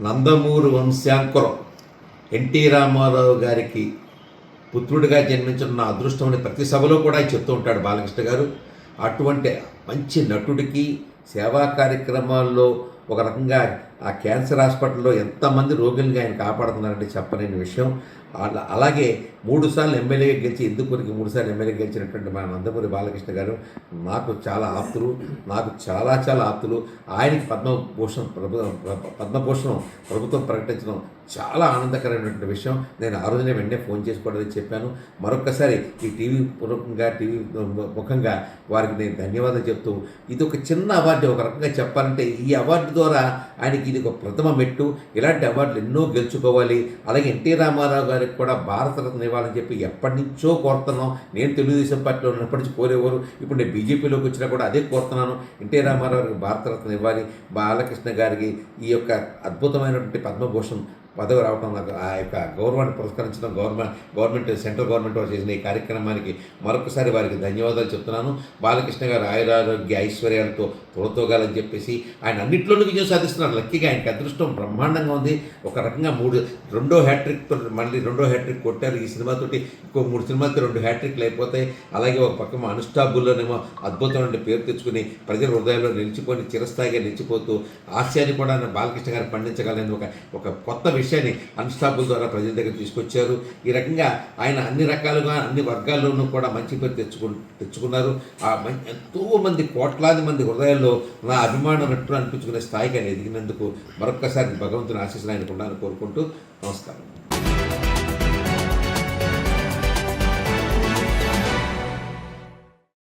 Nandamuru వంశాంకురం NT Ramarao గారికి పుత్రుడిగా జన్మించిన నా అదృష్టం అని ప్రతి సభలో కూడా చెప్తూ ఉంటాడు బాలకృష్ణ గారు. అటువంటి మంచి నటుడికి సేవా కార్యక్రమాల్లో ఒక రకంగా ఆ క్యాన్సర్ హాస్పిటల్లో ఎంతమంది రోగుల్ని ఆయన కాపాడుతున్నారంటే చెప్పలేని విషయం. అలా అలాగే మూడుసార్లు ఎమ్మెల్యేగా గెలిచి ఎందుకు మూడుసార్లు ఎమ్మెల్యే గెలిచినటువంటి మా నందమూరి బాలకృష్ణ గారు నాకు చాలా ఆప్తులు నాకు చాలా చాలా ఆప్తులు. ఆయనకి పద్మభూషణ్ ప్రభుత్వం పద్మభూషణం ప్రభుత్వం ప్రకటించడం చాలా ఆనందకరమైనటువంటి విషయం. నేను ఆ రోజునే వెంటనే ఫోన్ చేసుకోవడానికి చెప్పాను. మరొకసారి ఈ టీవీ పూర్వకంగా టీవీ ముఖంగా వారికి నేను ధన్యవాదాలు చెప్తూ ఇది ఒక చిన్న అవార్డు ఒక రకంగా చెప్పాలంటే ఈ అవార్డు ద్వారా ఆయనకి ఇది ఒక ప్రథమ మెట్టు. ఇలాంటి అవార్డులు ఎన్నో గెలుచుకోవాలి. అలాగే ఎన్టీ రామారావు గారికి కూడా భారతరత్న ఇవ్వాలని చెప్పి ఎప్పటి నుంచో కోరుతున్నాం. నేను తెలుగుదేశం పార్టీలో ఉన్నప్పటి నుంచి కోరేవారు. ఇప్పుడు నేను బీజేపీలోకి వచ్చినా కూడా అదే కోరుతున్నాను. ఎన్టీ రామారావు గారికి భారతరత్న ఇవ్వాలి. బాలకృష్ణ గారికి ఈ యొక్క అద్భుతమైనటువంటి పద్మభూషణ్ పదవి రావడం నాకు ఆ యొక్క గౌరవాన్ని పురస్కరించడం గవర్నమెంట్ గవర్నమెంట్ సెంట్రల్ గవర్నమెంట్ వారు చేసిన ఈ కార్యక్రమానికి మరొకసారి వారికి ధన్యవాదాలు చెప్తున్నాను. బాలకృష్ణ గారు ఆయురారోగ్య ఐశ్వర్యాలతో తోడతోగాలని చెప్పేసి ఆయన అన్నింటిలోనూ విజయం సాధిస్తున్నారు. లక్కీగా ఆయనకి అదృష్టం బ్రహ్మాండంగా ఉంది. ఒక రకంగా మూడు రెండో హ్యాట్రిక్ మళ్ళీ రెండో హ్యాట్రిక్ కొట్టారు. ఈ సినిమాతోటి ఇంకో మూడు సినిమాలతో రెండు హ్యాట్రిక్లు అయిపోతాయి. అలాగే ఒక పక్క అనుష్టాబుల్లోనేమో అద్భుతమైన పేరు తెచ్చుకుని ప్రజల హృదయంలో నిలిచిపోయి చిరస్థాయిగా నిలిచిపోతూ హాస్యాన్ని కూడా బాలకృష్ణ గారు పండించగలని ఒక ఒక కొత్త విషయాన్ని అన్స్టాపుల్ ద్వారా ప్రజల దగ్గర తీసుకొచ్చారు. ఈ రకంగా ఆయన అన్ని రకాలుగా అన్ని వర్గాల్లోనూ కూడా మంచి పేరు తెచ్చుకు తెచ్చుకున్నారు. ఆ ఎంతో మంది కోట్లాది మంది హృదయాల్లో నా అభిమాన నటుడు అనిపించుకునే స్థాయికి ఆయన ఎదిగినందుకు మరొక్కసారి భగవంతుని ఆశీస్సులు ఆయనకు ఉండాలని కోరుకుంటూ నమస్కారం.